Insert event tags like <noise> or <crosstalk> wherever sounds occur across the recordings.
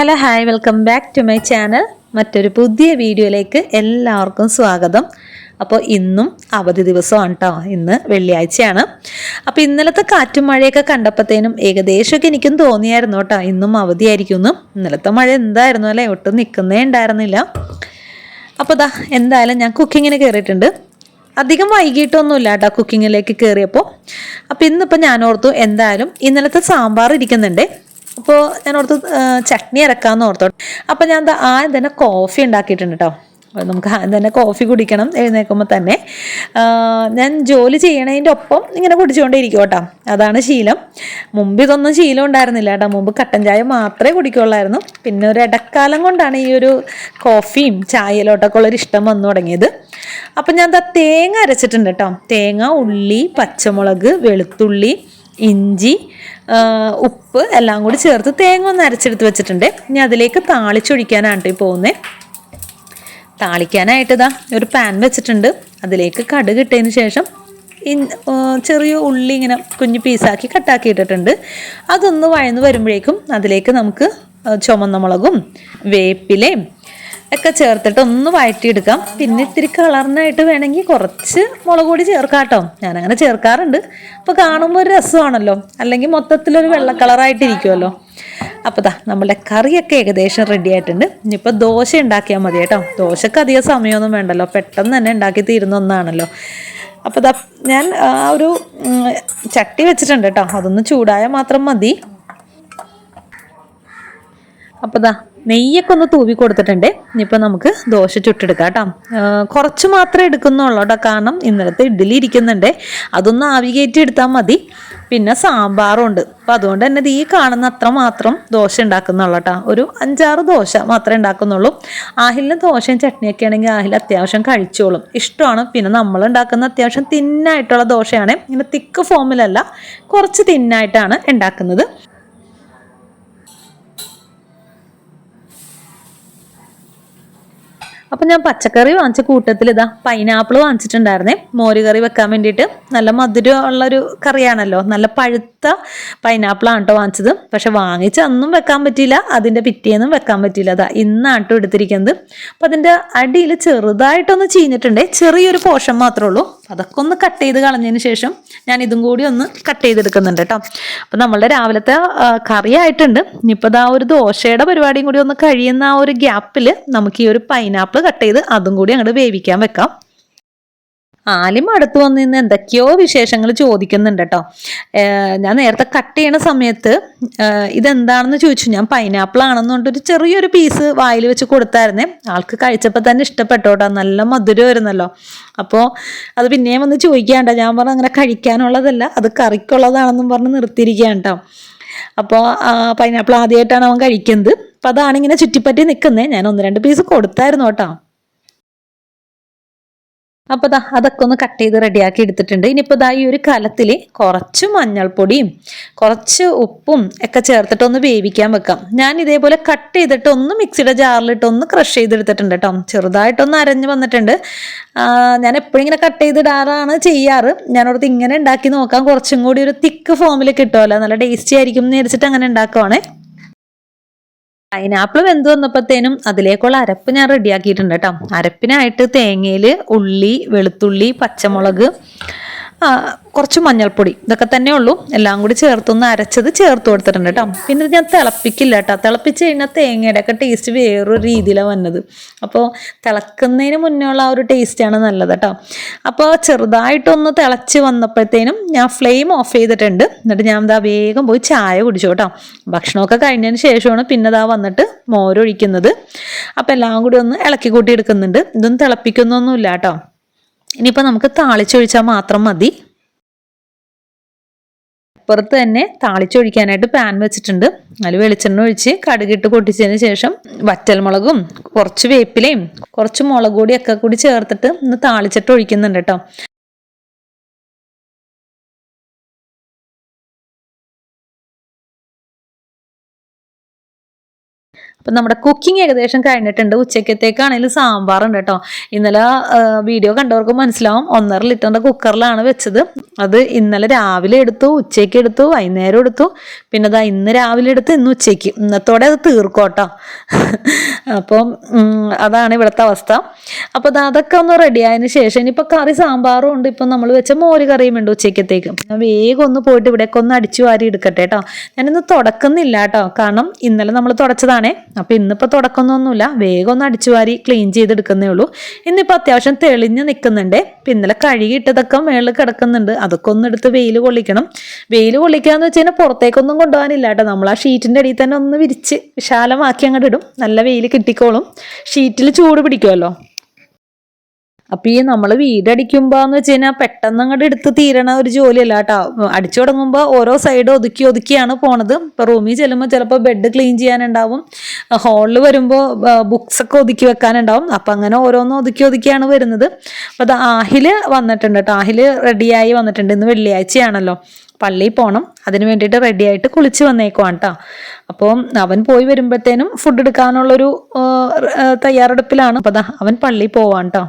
Hello hi welcome back to my channel. മറ്റൊരു പുതിയ വീഡിയോയിലേക്ക് എല്ലാവർക്കും സ്വാഗതം. അപ്പോൾ ഇന്നും അവധി ദിവസമാണ് കേട്ടോ ഇന്ന് വെള്ളിയാഴ്ചയാണ്. അപ്പോൾ ഇന്നലത്തെ കാറ്റും മഴയൊക്കെ കണ്ടപ്പോഴത്തേനും ഏകദേശമൊക്കെ എനിക്കും തോന്നിയായിരുന്നു കേട്ടോ ഇന്നും അവധിയായിരിക്കും ഇന്നലത്തെ മഴ എന്തായിരുന്നു അല്ലേ? ഒട്ടും നിൽക്കുന്നേ ഉണ്ടായിരുന്നില്ല. അപ്പോൾ ദാ എന്തായാലും ഞാൻ കുക്കിങ്ങിന് കയറിയിട്ടുണ്ട്. അധികം വൈകിട്ടൊന്നുമില്ല കേട്ടോ കുക്കിങ്ങിലേക്ക് കയറിയപ്പോൾ. അപ്പോൾ ഇന്നിപ്പോൾ ഞാൻ ഓർത്തു എന്തായാലും ഇന്നലത്തെ സാമ്പാർ ഇരിക്കുന്നുണ്ട്. അപ്പോൾ ഞാൻ ഓർത്ത് ചട്നി ഇറക്കാമെന്ന് ഓർത്തോട്ടെ അപ്പോൾ ഞാൻ ആദ്യം തന്നെ കോഫി ഉണ്ടാക്കിയിട്ടുണ്ട് കേട്ടോ നമുക്ക് തന്നെ കോഫി കുടിക്കണം എഴുന്നേൽക്കുമ്പോൾ തന്നെ. ഞാൻ ജോലി ചെയ്യണതിന്റെ ഒപ്പം ഇങ്ങനെ കുടിച്ചുകൊണ്ടിരിക്കും കേട്ടോ അതാണ് ശീലം. മുമ്പ് ഇതൊന്നും ശീലം ഉണ്ടായിരുന്നില്ല കേട്ടോ മുമ്പ് കട്ടൻ ചായ മാത്രമേ കുടിക്കുള്ളായിരുന്നു പിന്നെ ഒരു ഇടക്കാലം കൊണ്ടാണ് ഈ ഒരു കോഫിയും ചായയിലോട്ടൊക്കെ ഉള്ളൊരു ഇഷ്ടം വന്നു തുടങ്ങിയത്. അപ്പം ഞാൻ തേങ്ങ അരച്ചിട്ടുണ്ട് കേട്ടോ തേങ്ങ ഉള്ളി പച്ചമുളക് വെളുത്തുള്ളി ഇഞ്ചി ഉപ്പ് എല്ലാം കൂടി ചേർത്ത് തേങ്ങ ഒന്ന് അരച്ചെടുത്ത് വെച്ചിട്ടുണ്ട്. ഇനി അതിലേക്ക് താളിച്ചൊഴിക്കാനാണ് പോകുന്നത് താളിക്കാനായിട്ട് ഇതാ ഒരു പാൻ വെച്ചിട്ടുണ്ട്. അതിലേക്ക് കടുക് ഇട്ടതിന് ശേഷം ചെറിയ ഉള്ളി ഇങ്ങനെ കുഞ്ഞു പീസാക്കി കട്ടാക്കി ഇട്ടിട്ടുണ്ട്. അതൊന്ന് വഴന്ന് വരുമ്പോഴേക്കും അതിലേക്ക് നമുക്ക് ചുമന്ന മുളകും വേപ്പിലയും ഒക്കെ ചേർത്തിട്ട് ഒന്ന് വഴറ്റിയെടുക്കാം. പിന്നെ ഇത്തിരി കളറിനായിട്ട് വേണമെങ്കിൽ കുറച്ച് മുളക് പൊടി ചേർക്കാം കേട്ടോ ഞാനങ്ങനെ ചേർക്കാറുണ്ട്. അപ്പോൾ കാണുമ്പോൾ ഒരു രസമാണല്ലോ. അല്ലെങ്കിൽ മൊത്തത്തിലൊരു വെള്ള കളറായിട്ടിരിക്കുമല്ലോ അപ്പോൾ ദാ നമ്മുടെ കറിയൊക്കെ ഏകദേശം റെഡി ആയിട്ടുണ്ട്. ഇനിയിപ്പോൾ ദോശ ഉണ്ടാക്കിയാൽ മതി കേട്ടോ. ദോശക്ക് അധികം സമയമൊന്നും വേണ്ടല്ലോ. പെട്ടെന്ന് തന്നെ ഉണ്ടാക്കി തീരുന്ന ഒന്നാണല്ലോ. അപ്പോൾ ദാ ഞാൻ ആ ഒരു ചട്ടി വെച്ചിട്ടുണ്ട് കേട്ടോ. അതൊന്ന് ചൂടായാൽ മാത്രം മതി. അപ്പോൾ ദാ നെയ്യൊക്കെ ഒന്ന് തൂവി കൊടുത്തിട്ടുണ്ട്. ഇനിയിപ്പോൾ നമുക്ക് ദോശ ചുട്ടെടുക്കാം കേട്ടോ. കുറച്ച് മാത്രമേ എടുക്കുന്നുള്ളൂ കേട്ടോ. കാരണം ഇന്നലത്തെ ഇഡ്ഡലി ഇരിക്കുന്നുണ്ട്. അതൊന്ന് ആവികേറ്റി എടുത്താൽ മതി. പിന്നെ സാമ്പാറും ഉണ്ട്. അപ്പൊ അതുകൊണ്ട് തന്നെ ഈ കാണുന്ന അത്ര മാത്രം ദോശ ഉണ്ടാക്കുന്നുള്ളൂ കേട്ടോ. ഒരു അഞ്ചാറ് ദോശ മാത്രമേ ഉണ്ടാക്കുന്നുള്ളൂ. ആഹിലിന് ദോശയും ചട്നിയൊക്കെ ആണെങ്കിൽ ആഹിൽ അത്യാവശ്യം കഴിച്ചോളും. ഇഷ്ടമാണ്. പിന്നെ നമ്മൾ ഉണ്ടാക്കുന്ന അത്യാവശ്യം തിന്നായിട്ടുള്ള ദോശയാണ്. ഇങ്ങനെ തിക്ക് ഫോമിലല്ല കുറച്ച് തിന്നായിട്ടാണ് ഉണ്ടാക്കുന്നത്. അപ്പം ഞാൻ പച്ചക്കറി വാങ്ങിച്ച കൂട്ടത്തിൽ ഇതാ പൈനാപ്പിൾ വാങ്ങിച്ചിട്ടുണ്ടായിരുന്നേ. മോര് കറി വെക്കാൻ വേണ്ടിയിട്ട്. നല്ല മധുരം ഉള്ളൊരു കറിയാണല്ലോ. നല്ല പഴുത്ത പൈനാപ്പിളാണ് കേട്ടോ വാങ്ങിച്ചത്. പക്ഷെ വാങ്ങിച്ച് അന്നും വെക്കാൻ പറ്റിയില്ല. അതിന്റെ പിറ്റേന്നും വെക്കാൻ പറ്റിയില്ല. അതാ ഇന്നാട്ടോ എടുത്തിരിക്കുന്നത്. അപ്പം അതിന്റെ അടിയിൽ ചെറുതായിട്ടൊന്ന് ചീഞ്ഞിട്ടുണ്ടേ. ചെറിയൊരു പോഷൻ മാത്രമേ ഉള്ളൂ. അതൊക്കെ ഒന്ന് കട്ട് ചെയ്ത് കളഞ്ഞതിന് ശേഷം ഞാൻ ഇതും കൂടി ഒന്ന് കട്ട് ചെയ്തെടുക്കുന്നുണ്ട് കേട്ടോ അപ്പം നമ്മളുടെ രാവിലത്തെ കറി ആയിട്ടുണ്ട്. ഇനിയിപ്പോൾ ആ ഒരു ദോശയുടെ പരിപാടിയും കൂടി ഒന്ന് കഴിയുന്ന ആ ഒരു ഗ്യാപ്പിൽ നമുക്ക് ഈ ഒരു പൈനാപ്പിൾ കട്ട് ചെയ്ത് അതും കൂടി അങ്ങോട്ട് വേവിക്കാൻ വെക്കാം. ആലിം അടുത്ത് വന്ന് നിന്ന് എന്തൊക്കെയോ വിശേഷങ്ങൾ ചോദിക്കുന്നുണ്ട് കേട്ടോ. ഞാൻ നേരത്തെ കട്ട് ചെയ്യണ സമയത്ത് ഇതെന്താണെന്ന് ചോദിച്ചു. ഞാൻ പൈനാപ്പിൾ ആണെന്ന് പറഞ്ഞിട്ട് ഒരു ചെറിയൊരു പീസ് വായിൽ വെച്ച് കൊടുത്തായിരുന്നേ. ആൾക്ക് കഴിച്ചപ്പോൾ തന്നെ ഇഷ്ടപ്പെട്ടു കേട്ടോ. നല്ല മധുരം വരുന്നല്ലോ അപ്പോൾ അത് പിന്നെയും വന്ന് ചോദിക്കാണ്ട ഞാൻ പറഞ്ഞു അങ്ങനെ കഴിക്കാനുള്ളതല്ല അത് കറിക്കുള്ളതാണെന്നും പറഞ്ഞ് നിർത്തിയിരിക്കുകയാണ് കേട്ടോ. അപ്പോൾ പൈനാപ്പിൾ ആദ്യമായിട്ടാണ് അവൻ കഴിക്കുന്നത്. അപ്പോൾ അതാണ് ഇങ്ങനെ ചുറ്റിപ്പറ്റി നിൽക്കുന്നത് ഞാൻ ഒന്ന് രണ്ട് പീസ് കൊടുത്തായിരുന്നു കേട്ടോ. അപ്പോൾ ദാ അതൊക്കെ ഒന്ന് കട്ട് ചെയ്ത് റെഡിയാക്കി എടുത്തിട്ടുണ്ട്. ഇനിയിപ്പോൾ ദാ ഈ ഒരു കലത്തിൽ കുറച്ച് മഞ്ഞൾപ്പൊടിയും കുറച്ച് ഉപ്പും ഒക്കെ ചേർത്തിട്ട് ഒന്ന് വേവിക്കാൻ വെക്കാം. ഞാൻ ഇതേപോലെ കട്ട് ചെയ്തിട്ട് ഒന്ന് മിക്സിയുടെ ജാറിലിട്ട് ഒന്ന് ക്രഷ് ചെയ്തെടുത്തിട്ടുണ്ട് കേട്ടോ ചെറുതായിട്ടൊന്ന് അരഞ്ഞ് വന്നിട്ടുണ്ട്. ഞാൻ എപ്പോഴും ഇങ്ങനെ കട്ട് ചെയ്തിടാറാണ് ചെയ്യാറ്. ഞാനോടത്ത് ഇങ്ങനെ ഉണ്ടാക്കി നോക്കാം. കുറച്ചും കൂടി ഒരു തിക്ക് ഫോമിൽ കിട്ടുമല്ലോ നല്ല ടേസ്റ്റി ആയിരിക്കും എന്ന് വിചാരിച്ചിട്ട് അങ്ങനെ ഉണ്ടാക്കുവാണേ. പൈനാപ്പിൾ വെന്ത് വന്നപ്പോഴത്തേനും അതിലേക്കുള്ള അരപ്പ് ഞാൻ റെഡിയാക്കിയിട്ടുണ്ട് കേട്ടോ. അരപ്പിനായിട്ട് തേങ്ങയിൽ ഉള്ളി വെളുത്തുള്ളി പച്ചമുളക് കുറച്ച് മഞ്ഞൾപ്പൊടി. ഇതൊക്കെ തന്നെ ഉള്ളൂ. എല്ലാം കൂടി ചേർത്തൊന്ന് അരച്ചത് ചേർത്ത് കൊടുത്തിട്ടുണ്ട് കേട്ടോ. പിന്നെ ഞാൻ തിളപ്പിക്കില്ല കേട്ടോ. തിളപ്പിച്ച് കഴിഞ്ഞാൽ തേങ്ങയുടെ ഒക്കെ ടേസ്റ്റ് വേറൊരു രീതിയിലാണ് വന്നത്. അപ്പോൾ തിളക്കുന്നതിന് മുന്നേ ഉള്ള ആ ഒരു ടേസ്റ്റാണ് നല്ലത് കേട്ടോ. അപ്പോൾ ചെറുതായിട്ടൊന്ന് തിളച്ച് വന്നപ്പോഴത്തേനും ഞാൻ ഫ്ലെയിം ഓഫ് ചെയ്തിട്ടുണ്ട്. എന്നിട്ട് ഞാൻ ദാ വേഗം പോയി ചായ കുടിച്ചു കേട്ടോ. ഭക്ഷണമൊക്കെ കഴിഞ്ഞതിന് ശേഷമാണ് പിന്നെ ദാ വന്നിട്ട് മോരൊഴിക്കുന്നത്. അപ്പോൾ എല്ലാം കൂടി ഒന്ന് ഇളക്കി കൂട്ടി എടുക്കുന്നുണ്ട്. ഇതൊന്നും തിളപ്പിക്കുന്നൊന്നുമില്ല കേട്ടോ. ഇനിയിപ്പോൾ നമുക്ക് താളിച്ചൊഴിച്ചാൽ മാത്രം മതി. പുറത്ത് തന്നെ താളിച്ചൊഴിക്കാനായിട്ട് പാൻ വെച്ചിട്ടുണ്ട്. അതിൽ വെളിച്ചെണ്ണ ഒഴിച്ച് കടുകിട്ട് പൊട്ടിച്ചതിന് ശേഷം വറ്റൽമുളകും കുറച്ച് വേപ്പിലയും കുറച്ച് മുളക് പൊടിയൊക്കെ കൂടി ചേർത്തിട്ട് ഒന്ന് താളിച്ചിട്ട് ഒഴിക്കുന്നുണ്ട് കേട്ടോ അപ്പം നമ്മുടെ കുക്കിംഗ് ഏകദേശം കഴിഞ്ഞിട്ടുണ്ട്. ഉച്ചക്കത്തേക്കാണെങ്കിലും സാമ്പാറുണ്ട് കേട്ടോ. ഇന്നലെ വീഡിയോ കണ്ടവർക്ക് മനസ്സിലാവും. ഒന്നര ലിറ്ററിന്റെ കുക്കറിലാണ് വെച്ചത്. അത് ഇന്നലെ രാവിലെ എടുത്തു ഉച്ചയ്ക്ക് എടുത്തു വൈകുന്നേരം എടുത്തു. പിന്നെ അതാ ഇന്ന് രാവിലെ എടുത്ത് ഇന്ന് ഉച്ചയ്ക്ക്. ഇന്നത്തോടെ അത് തീർക്കോട്ടോ അപ്പം അതാണ് ഇവിടുത്തെ അവസ്ഥ. അപ്പോൾ അതൊക്കെ ഒന്ന് റെഡി ആയതിനു ശേഷം ഇനിയിപ്പോൾ കറി സാമ്പാറും ഉണ്ട്. ഇപ്പം നമ്മൾ വെച്ച മോര് കറിയും ഉണ്ട് ഉച്ചയ്ക്കത്തേക്ക്. ഞാൻ വേഗം ഒന്ന് പോയിട്ട് ഇവിടേക്ക് ഒന്ന് അടിച്ചു വാരി എടുക്കട്ടെ കേട്ടോ. ഞാനിന്ന് തുടക്കുന്നില്ല കേട്ടോ. കാരണം ഇന്നലെ നമ്മൾ തുടച്ചതാണേ. അപ്പോൾ ഇന്നിപ്പോൾ തുടക്കമൊന്നുമില്ല. വേഗം ഒന്ന് അടിച്ചു വാരി ക്ലീൻ ചെയ്തെടുക്കുന്നേ ഉള്ളൂ. ഇന്നിപ്പോൾ അത്യാവശ്യം തെളിഞ്ഞ് നിൽക്കുന്നുണ്ട്. പിന്നെ ഇന്നലെ കഴുകിയിട്ടതൊക്കെ മേളിൽ കിടക്കുന്നുണ്ട്. അതൊക്കെ ഒന്ന് എടുത്ത് വെയിൽ കൊള്ളിക്കണം. വെയിൽ കൊള്ളിക്കുക എന്ന് വെച്ച് കഴിഞ്ഞാൽ പുറത്തേക്കൊന്നും കൊണ്ടുപോകാനില്ല കേട്ടോ. നമ്മൾ ആ ഷീറ്റിന്റെ അടിയിൽ തന്നെ ഒന്ന് വിരിച്ച് വിശാലമാക്കി അങ്ങോട്ട് ഇടും. നല്ല വെയിൽ കിട്ടിക്കോളും. ഷീറ്റിൽ ചൂട് പിടിക്കുമല്ലോ. അപ്പൊ ഈ നമ്മൾ വീടടിക്കുമ്പോന്ന് വെച്ച് കഴിഞ്ഞാൽ പെട്ടെന്ന് അങ്ങോട്ട് എടുത്ത് തീരണ ഒരു ജോലിയല്ല കേട്ടോ. അടിച്ചു തുടങ്ങുമ്പോൾ ഓരോ സൈഡ് ഒതുക്കി ഒതുക്കിയാണ് പോണത്. ഇപ്പൊ റൂമിൽ ചെല്ലുമ്പോൾ ചിലപ്പോൾ ബെഡ് ക്ലീൻ ചെയ്യാനുണ്ടാവും. ഹാളിൽ വരുമ്പോൾ ബുക്സ് ഒക്കെ ഒതുക്കി വെക്കാനുണ്ടാവും. അപ്പൊ അങ്ങനെ ഓരോന്നും ഒതുക്കി ഒതുക്കിയാണ് വരുന്നത്. അപ്പൊ അത് ആഹിൽ വന്നിട്ടുണ്ട് കേട്ടോ. ആഹിൽ റെഡിയായി വന്നിട്ടുണ്ട് ഇന്ന് വെള്ളിയാഴ്ചയാണല്ലോ. പള്ളിയിൽ പോകണം അതിന് വേണ്ടിയിട്ട് റെഡി ആയിട്ട് കുളിച്ച് വന്നേക്കുവാണ് കേട്ടോ അപ്പോൾ അവൻ പോയി വരുമ്പോഴത്തേനും ഫുഡ് എടുക്കാനുള്ളൊരു തയ്യാറെടുപ്പിലാണ്. അപ്പോൾ അവൻ പള്ളിയിൽ പോവാണ് കേട്ടോ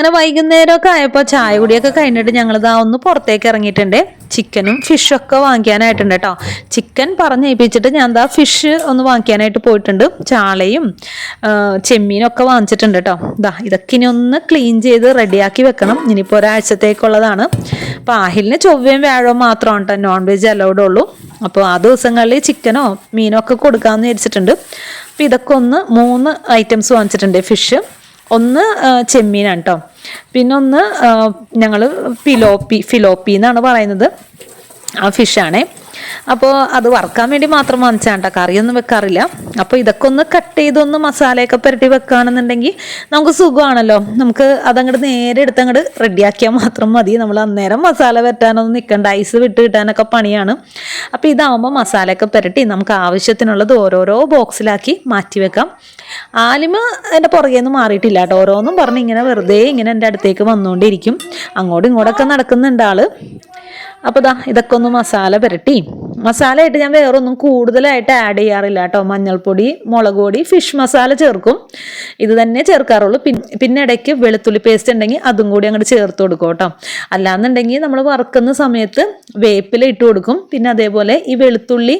അങ്ങനെ വൈകുന്നേരമൊക്കെ ആയപ്പോൾ ചായ കുടിയൊക്കെ കഴിഞ്ഞിട്ട് ഞങ്ങൾ ഇതാ ഒന്ന് പുറത്തേക്ക് ഇറങ്ങിയിട്ടുണ്ട്. ചിക്കനും ഫിഷും ഒക്കെ വാങ്ങിക്കാനായിട്ടുണ്ട് കേട്ടോ ചിക്കൻ പറഞ്ഞേൽപ്പിച്ചിട്ട് ഞാൻ എന്താ ഫിഷ് ഒന്ന് വാങ്ങിക്കാനായിട്ട് പോയിട്ടുണ്ട്. ചാളയും ചെമ്മീനും ഒക്കെ വാങ്ങിച്ചിട്ടുണ്ട് കേട്ടോ ഇതാ ഇതൊക്കെ ഇനി ഒന്ന് ക്ലീൻ ചെയ്ത് റെഡിയാക്കി വെക്കണം. ഇനിയിപ്പോൾ ഒരാഴ്ചത്തേക്കുള്ളതാണ്. അപ്പോൾ ആഹിലിന് ചൊവ്വയും വ്യാഴവും മാത്രമാണ് കേട്ടോ നോൺ വെജ് അലൗഡ് ഉള്ളൂ. അപ്പോൾ ആ ദിവസങ്ങളിൽ ചിക്കനോ മീനോ ഒക്കെ കൊടുക്കാമെന്ന് വിചാരിച്ചിട്ടുണ്ട്. അപ്പോൾ ഇതൊക്കെ ഒന്ന് മൂന്ന് ഐറ്റംസ് വാങ്ങിച്ചിട്ടുണ്ട് ഫിഷ് ഒന്ന് ചെമ്മീനാണ് കേട്ടോ പിന്നെ ഒന്ന് ഞങ്ങൾ ഫിലോപ്പി ഫിലോപ്പി എന്നാണ് പറയുന്നത്. ആ ഫിഷാണേ അപ്പോൾ അത് വറുക്കാൻ വേണ്ടി മാത്രം വാങ്ങിച്ചാണ്ട കറിയൊന്നും വെക്കാറില്ല. അപ്പോൾ ഇതൊക്കെ ഒന്ന് കട്ട് ചെയ്തൊന്ന് മസാലയൊക്കെ പുരട്ടി വെക്കുകയാണെന്നുണ്ടെങ്കിൽ നമുക്ക് സുഖമാണല്ലോ. നമുക്ക് അതങ്ങോട്ട് നേരെ എടുത്ത് അങ്ങോട്ട് റെഡിയാക്കിയാൽ മാത്രം മതി. നമ്മൾ അന്നേരം മസാല പറ്റാനൊന്നും നിൽക്കണ്ട. ഐസ് വിട്ട് കിട്ടാനൊക്കെ പണിയാണ്. അപ്പോൾ ഇതാവുമ്പോൾ മസാലയൊക്കെ പുരട്ടി നമുക്ക് ആവശ്യത്തിനുള്ളത് ഓരോരോ ബോക്സിലാക്കി മാറ്റി വെക്കാം. ആലിമ എന്റെ പുറകെ നിന്ന് മാറിയിട്ടില്ല കേട്ടോ ഓരോന്നും പറഞ്ഞ് ഇങ്ങനെ വെറുതെ ഇങ്ങനെ എന്റെ അടുത്തേക്ക് വന്നുകൊണ്ടിരിക്കും അങ്ങോട്ടും ഇങ്ങോട്ടൊക്കെ നടക്കുന്നുണ്ട് ആൾ. അപ്പോൾ ദാ ഇതൊക്കെ ഒന്ന് മസാല പുരട്ടി. മസാലയായിട്ട് ഞാൻ വേറൊന്നും കൂടുതലായിട്ട് ആഡ് ചെയ്യാറില്ല കേട്ടോ. മഞ്ഞൾപ്പൊടി മുളക് പൊടി ഫിഷ് മസാല ചേർക്കും. ഇത് തന്നെ ചേർക്കാറുള്ളൂ. പിന്നെ ഇടയ്ക്ക് വെളുത്തുള്ളി പേസ്റ്റ് ഉണ്ടെങ്കിൽ അതും കൂടി അങ്ങോട്ട് ചേർത്ത് കൊടുക്കും കേട്ടോ. അല്ലാന്നുണ്ടെങ്കിൽ നമ്മൾ വറുക്കുന്ന സമയത്ത് വേപ്പില ഇട്ട് കൊടുക്കും. പിന്നെ അതേപോലെ ഈ വെളുത്തുള്ളി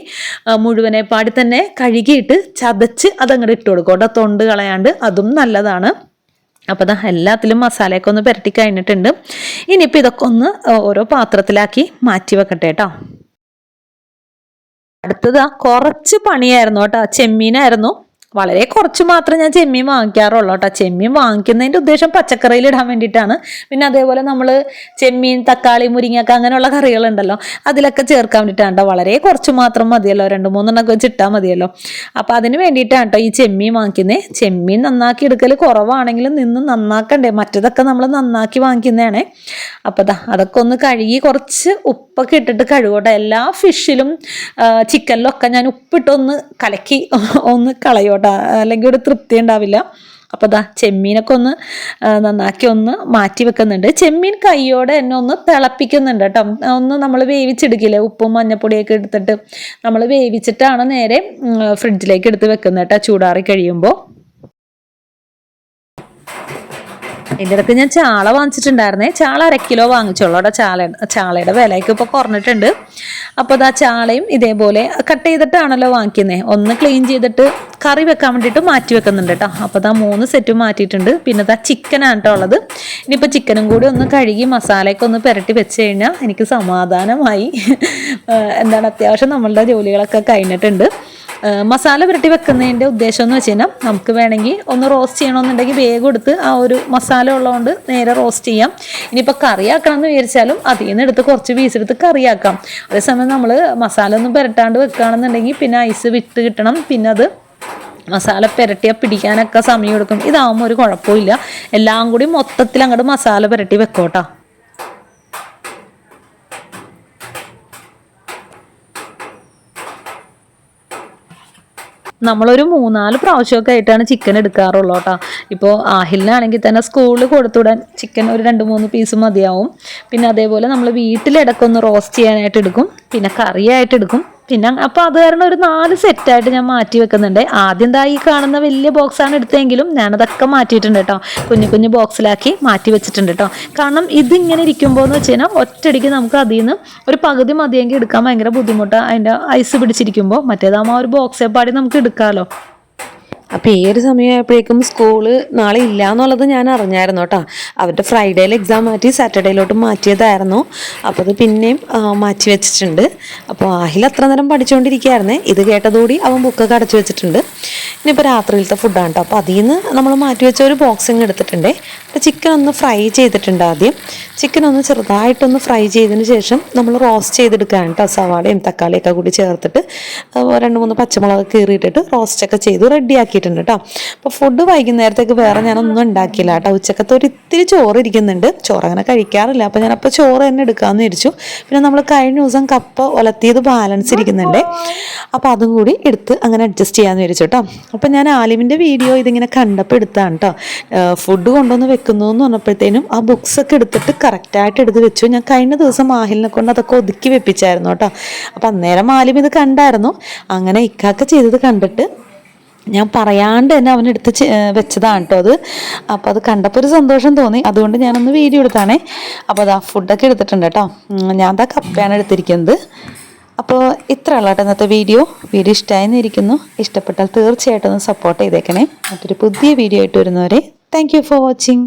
മുഴുവനെ പാടി തന്നെ കഴുകിയിട്ട് ചതച്ച് അതങ്ങോട്ട് ഇട്ട് കൊടുക്കും കേട്ടോ. തൊണ്ട് കളയാണ്ട് അതും നല്ലതാണ്. അപ്പോൾ അത് എല്ലാത്തിലും മസാലയൊക്കെ ഒന്ന് പുരട്ടി കഴിഞ്ഞിട്ടുണ്ട്. ഇനിയിപ്പോൾ ഇതൊക്കെ ഒന്ന് ഓരോ പാത്രത്തിലാക്കി മാറ്റി വെക്കട്ടെ കേട്ടോ. അടുത്തത് കുറച്ച് പണിയായിരുന്നു കേട്ടോ. ചെമ്മീനായിരുന്നു. വളരെ കുറച്ച് മാത്രം ഞാൻ ചെമ്മീൻ വാങ്ങിക്കാറുള്ളൂ കേട്ടോ. ചെമ്മീൻ വാങ്ങിക്കുന്നതിന്റെ ഉദ്ദേശം പച്ചക്കറിയിൽ ഇടാൻ വേണ്ടിയിട്ടാണ്. പിന്നെ അതേപോലെ നമ്മൾ ചെമ്മീൻ തക്കാളി മുരിങ്ങക്ക അങ്ങനെയുള്ള കറികളുണ്ടല്ലോ അതിലൊക്കെ ചേർക്കാൻ വേണ്ടിയിട്ടാണ് വളരെ കുറച്ച് മാത്രം മതിയല്ലോ. രണ്ട് മൂന്നെണ്ണൊക്കെ വെച്ച് ഇട്ടാൽ മതിയല്ലോ. അപ്പോൾ അതിന് വേണ്ടിയിട്ടാണ് കേട്ടോ ഈ ചെമ്മീൻ വാങ്ങിക്കുന്നത് ചെമ്മീൻ നന്നാക്കി എടുക്കൽ കുറവാണെങ്കിലും നിന്ന് നന്നാക്കണ്ടേ. മറ്റതൊക്കെ നമ്മൾ നന്നാക്കി വാങ്ങിക്കുന്നതാണേ. അപ്പോൾ അതൊക്കെ ഒന്ന് കഴുകി കുറച്ച് ഉപ്പൊക്കെ ഇട്ടിട്ട് കഴുകട്ടെ എല്ലാ ഫിഷിലും ചിക്കനിലും ഒക്കെ ഞാൻ ഉപ്പിട്ടൊന്ന് കലക്കി ഒന്ന് കളയോട്ടെ കേട്ടോ അല്ലെങ്കിൽ ഒരു തൃപ്തി ഉണ്ടാവില്ല. അപ്പോൾ ദാ ചെമ്മീനൊക്കെ ഒന്ന് നന്നാക്കി ഒന്ന് മാറ്റി വെക്കുന്നുണ്ട്. ചെമ്മീൻ കൈയോടെ എന്നെ ഒന്ന് തിളപ്പിക്കുന്നുണ്ട് കേട്ടോ. ഒന്ന് നമ്മൾ വേവിച്ചെടുക്കില്ലേ? ഉപ്പും മഞ്ഞപ്പൊടിയൊക്കെ എടുത്തിട്ട് നമ്മൾ വേവിച്ചിട്ടാണ് നേരെ ഫ്രിഡ്ജിലേക്ക് എടുത്ത് വെക്കുന്നത് കേട്ടോ ചൂടാറി കഴിയുമ്പോൾ ഇതിന്റെ ഇടയ്ക്ക് ഞാൻ ചാള വാങ്ങിച്ചിട്ടുണ്ടായിരുന്നേ. ചാള അര കിലോ വാങ്ങിച്ചോളൂ അവിടെ ചാള ചാളയുടെ വിലയ്ക്ക് ഇപ്പോൾ കുറഞ്ഞിട്ടുണ്ട്. അപ്പോൾ അത് ആ ചാളയും ഇതേപോലെ കട്ട് ചെയ്തിട്ടാണല്ലോ വാങ്ങിക്കുന്നത് ഒന്ന് ക്ലീൻ ചെയ്തിട്ട് കറി വെക്കാൻ വേണ്ടിയിട്ട് മാറ്റി വെക്കുന്നുണ്ട് കേട്ടോ. അപ്പോൾ അതാ മൂന്ന് സെറ്റും മാറ്റിയിട്ടുണ്ട്. പിന്നെ അതാ ചിക്കനാണ് കേട്ടോ ഉള്ളത്. ഇനിയിപ്പോൾ ചിക്കനും കൂടി ഒന്ന് കഴുകി മസാലയൊക്കെ ഒന്ന് പുരട്ടി വെച്ച് കഴിഞ്ഞാൽ എനിക്ക് സമാധാനമായി. <laughs> എന്താണ് അത്യാവശ്യം നമ്മളുടെ ജോലികളൊക്കെ കഴിഞ്ഞിട്ടുണ്ട്. മസാല പുരട്ടി വെക്കുന്നതിന്റെ ഉദ്ദേശം എന്ന് വെച്ച് കഴിഞ്ഞാൽ നമുക്ക് വേണമെങ്കിൽ ഒന്ന് റോസ്റ്റ് ചെയ്യണമെന്നുണ്ടെങ്കിൽ വേഗം എടുത്ത് ആ ഒരു മസാല ഉള്ളതുകൊണ്ട് നേരെ റോസ്റ്റ് ചെയ്യാം. ഇനിയിപ്പോൾ കറിയാക്കണം എന്ന് വിചാരിച്ചാലും അതിൽ നിന്ന് എടുത്ത് കുറച്ച് പീസ് എടുത്ത് കറിയാക്കാം. അതേസമയം നമ്മൾ മസാല ഒന്നും പുരട്ടാണ്ട് വെക്കുകയാണെന്നുണ്ടെങ്കിൽ പിന്നെ ഐസ് വിട്ട് കിട്ടണം. പിന്നെ അത് മസാല പുരട്ടിയാൽ പിടിക്കാനൊക്കെ സമയം എടുക്കും. ഇതാവുമ്പോൾ ഒരു കുഴപ്പമില്ല എല്ലാം കൂടി മൊത്തത്തിൽ അങ്ങോട്ട് മസാല പുരട്ടി വെക്കോട്ടോ. നമ്മളൊരു മൂന്നാൽ പ്രാവശ്യമൊക്കെ ആയിട്ടാണ് ചിക്കൻ എടുക്കാറുള്ളൂ കേട്ടോ. ഇപ്പോൾ ആഹിലിനാണെങ്കിൽ തന്നെ സ്കൂളിൽ കൊടുത്തുവിടാൻ ചിക്കൻ ഒരു രണ്ട് മൂന്ന് പീസ് മതിയാവും. പിന്നെ അതേപോലെ നമ്മൾ വീട്ടിലിടക്കൊന്ന് റോസ്റ്റ് ചെയ്യാനായിട്ട് എടുക്കും. പിന്നെ കറിയായിട്ട് എടുക്കും. പിന്നെ അപ്പോൾ അത് കാരണം ഒരു നാല് സെറ്റായിട്ട് ഞാൻ മാറ്റി വെക്കുന്നുണ്ട്. ആദ്യം ദാ ഈ കാണുന്ന വലിയ ബോക്സാണ് എടുത്തതെങ്കിലും ഞാനതൊക്കെ മാറ്റിയിട്ടുണ്ട് കേട്ടോ. കുഞ്ഞു കുഞ്ഞു ബോക്സിലാക്കി മാറ്റി വെച്ചിട്ടുണ്ട് കേട്ടോ. കാരണം ഇതിങ്ങനെ ഇരിക്കുമ്പോൾ എന്ന് വെച്ച് കഴിഞ്ഞാൽ ഒറ്റയടിക്ക് നമുക്ക് അതിൽ നിന്ന് ഒരു പകുതി മതിയെങ്കിൽ എടുക്കാൻ ഭയങ്കര ബുദ്ധിമുട്ടാണ് അതിന്റെ ഐസ് പിടിച്ചിരിക്കുമ്പോൾ മറ്റേതാകുമ്പോൾ ആ ഒരു ബോക്സേ പാടി നമുക്ക് എടുക്കാമല്ലോ അപ്പോൾ ഈ ഒരു സമയമായപ്പോഴേക്കും സ്കൂൾ നാളെ ഇല്ല എന്നുള്ളത് ഞാൻ അറിഞ്ഞായിരുന്നു കേട്ടോ. അവരുടെ ഫ്രൈഡേയിൽ എക്സാം മാറ്റി സാറ്റർഡേയിലോട്ട് മാറ്റിയതായിരുന്നു. അപ്പോൾ അത് പിന്നെയും മാറ്റി വെച്ചിട്ടുണ്ട്. അപ്പോൾ ആഹിൽ അത്ര നേരം പഠിച്ചുകൊണ്ടിരിക്കുകയായിരുന്നേ ഇത് കേട്ടതോടി അവൻ ബുക്കൊക്കെ അടച്ചു വെച്ചിട്ടുണ്ട്. ഇനിയിപ്പോൾ രാത്രിയിലത്തെ ഫുഡാണ് കേട്ടോ. അപ്പോൾ അതിൽ നിന്ന് നമ്മൾ മാറ്റി വെച്ച ഒരു ബോക്സിങ് എടുത്തിട്ടുണ്ട്. ചിക്കൻ ഒന്ന് ഫ്രൈ ചെയ്തിട്ടുണ്ട് ആദ്യം. ചിക്കൻ ഒന്ന് ചെറുതായിട്ടൊന്ന് ഫ്രൈ ചെയ്തതിന് ശേഷം നമ്മൾ റോസ്റ്റ് ചെയ്തെടുക്കുകയാണ് കേട്ടോ. സവാളയും തക്കാളിയൊക്കെ കൂടി ചേർത്തിട്ട് രണ്ട് മൂന്ന് പച്ചമുളക് കീറിയിട്ടിട്ട് റോസ്റ്റൊക്കെ ചെയ്ത് റെഡിയാക്കിയിട്ടുണ്ട് കേട്ടോ അപ്പോൾ ഫുഡ് വൈകുന്നേരത്തേക്ക് വേറെ ഞാനൊന്നും ഉണ്ടാക്കിയില്ല കേട്ടോ ഉച്ചക്കത്തെ ഒരു ഇത്തിരി ചോറ് ഇരിക്കുന്നുണ്ട്. ചോറ് അങ്ങനെ കഴിക്കാറില്ല. അപ്പോൾ ഞാൻ അപ്പോൾ ചോറ് തന്നെ എടുക്കാമെന്ന് വിചാരിച്ചു. പിന്നെ നമ്മൾ കഴിഞ്ഞ ദിവസം കപ്പ ഒലത്തിയത് ബാലൻസ് ഇരിക്കുന്നുണ്ട്. അപ്പോൾ അതും കൂടി എടുത്ത് അങ്ങനെ അഡ്ജസ്റ്റ് ചെയ്യാമെന്ന് വിചാരിച്ചു കേട്ടോ അപ്പോൾ ഞാൻ ആലിമിന്റെ വീഡിയോ ഇതിങ്ങനെ കണ്ടപ്പോൾ എടുത്താണ് കേട്ടോ ഫുഡ് കൊണ്ടുവന്ന് വെക്കുന്നു എന്ന് പറഞ്ഞപ്പോഴത്തേനും ആ ബുക്സ് ഒക്കെ എടുത്തിട്ട് കറക്റ്റായിട്ട് എടുത്ത് വെച്ചു. ഞാൻ കഴിഞ്ഞ ദിവസം മാഹിലിനെ കൊണ്ട് അതൊക്കെ ഒതുക്കി വെപ്പിച്ചായിരുന്നു കേട്ടോ അപ്പം അന്നേരം ആലിം ഇത് കണ്ടായിരുന്നു. അങ്ങനെ ഇക്കാക്ക ചെയ്തത് കണ്ടിട്ട് ഞാൻ പറയാണ്ട് തന്നെ അവനെടുത്ത് വെച്ചതാണ് കേട്ടോ അത്. അപ്പോൾ അത് കണ്ടപ്പോൾ ഒരു സന്തോഷം തോന്നി. അതുകൊണ്ട് ഞാനൊന്ന് വീഡിയോ എടുത്താണേ. അപ്പോൾ അതാ ഫുഡൊക്കെ എടുത്തിട്ടുണ്ട് കേട്ടോ ഞാൻ അതാ കപ്പയാണ് എടുത്തിരിക്കുന്നത്. അപ്പോൾ ഇത്ര ഉള്ള കേട്ടോ ഇന്നത്തെ വീഡിയോ. വീഡിയോ ഇഷ്ടമായെന്ന് ഇരിക്കുന്നു ഇഷ്ടപ്പെട്ടാൽ തീർച്ചയായിട്ടും ഒന്ന് സപ്പോർട്ട് ചെയ്തേക്കണേ. മറ്റൊരു പുതിയ വീഡിയോ ആയിട്ട് വരുന്നവരെ താങ്ക് ഫോർ വാച്ചിങ്